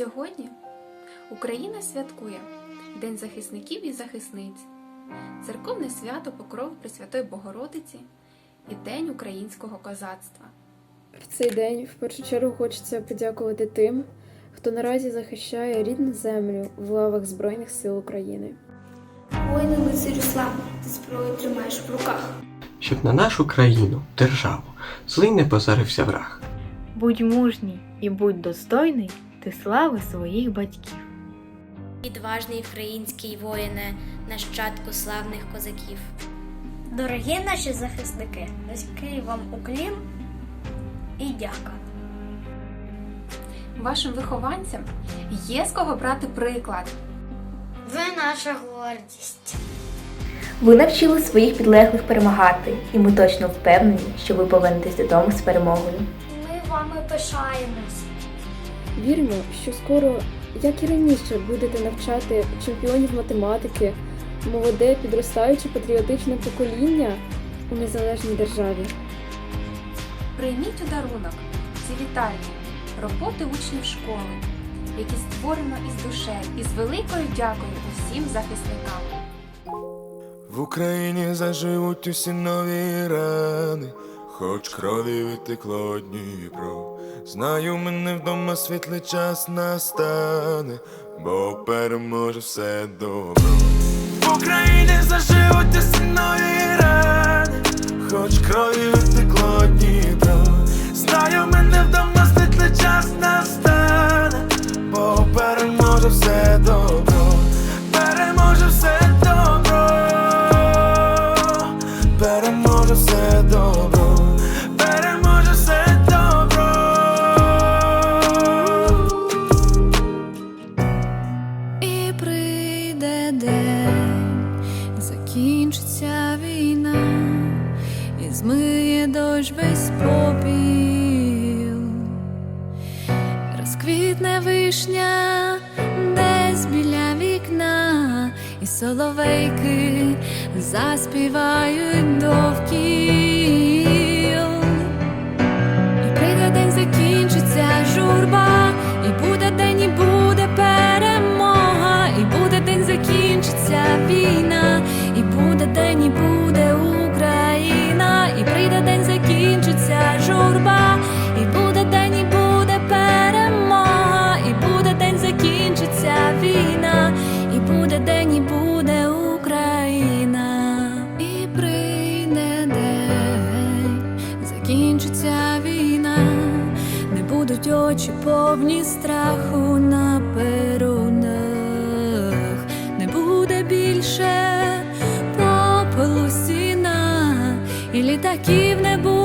Сьогодні Україна святкує День захисників і захисниць, церковне свято Покров Пресвятої Богородиці і День українського козацтва. В цей день в першу чергу хочеться подякувати тим, хто наразі захищає рідну землю в лавах Збройних сил України. Воїни лицарю слава, ти зброю тримаєш в руках. щоб на нашу країну, державу, злий не позарився враг. Будь мужній і будь достойний ти слави своїх батьків. Відважний український воїне, нащадку славних козаків. Дорогі наші захисники, низький вам уклін і дяка. Вашим вихованцям є з кого брати приклад. Ви наша гордість. Ви навчили своїх підлеглих перемагати, і ми точно впевнені, що ви повернетесь додому з перемогою. Ми вами пишаємось. Віримо, що скоро, як і раніше, будете навчати чемпіонів математики, молоде підростаюче патріотичне покоління у незалежній державі. Прийміть у дарунок ці вітальні роботи учнів школи, які створено із душею і з великою дякою усім захисникам. В Україні заживуть усі нові рани, хоч крові витекло Дніпро. Знаю, мене вдома світлий час настане, бо переможе все добро. В Україні заживуть ті рани, хоч крові витекло Дніпро. Знаю, мене вдома світлий час настане, бо переможе все закінчиться війна, і змиє дощ весь попіл, розквітне вишня десь біля вікна, і соловейки заспівають довкіл. Не очі повні страху на перунах, не буде більше попелу сіна і літаків не буде